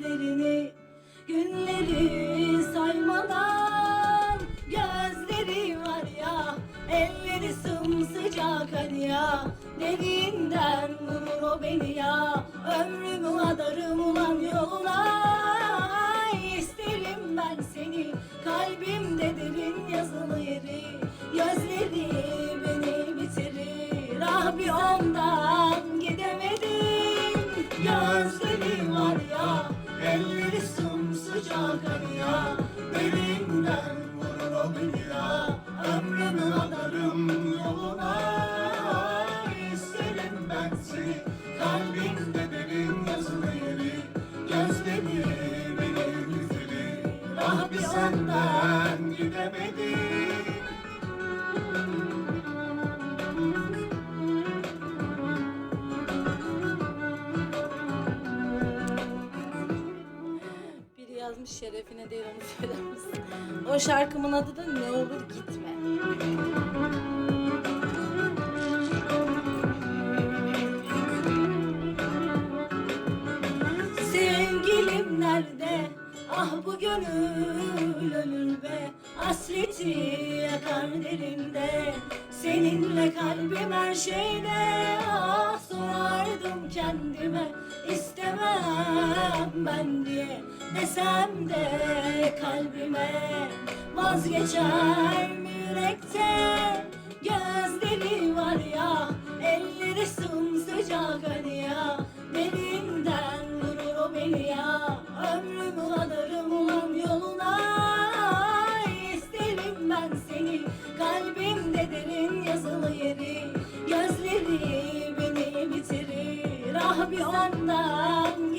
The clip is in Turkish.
gözlerini Günleri saymadan. Gözleri var ya Elleri sımsıcak hani ya. Derinden vurur o beni ya Ömrümü adarım ulan yoluna. İsterim ben seni Kalbimde derin yazılı yeri seni Kalbimde derin yazılı yeri Gözleri beni bitirir Ah bir senden gidemedim Biri yazmış şerefine değil onu söyler misin? O şarkımın adı da Ne Olur Gitme. Gönül ölür be Hasreti yakar derinde Seninle kalbim her şeyde Ah sorardım kendime. İstemem ben diye Desem de kalbime Vazgeçer mi yürekte. Gözleri var ya Elleri sımsıcak hani ya. Derinden vurur o beni ya Ömrümü Gözleri beni bitirir. Ah bir ondan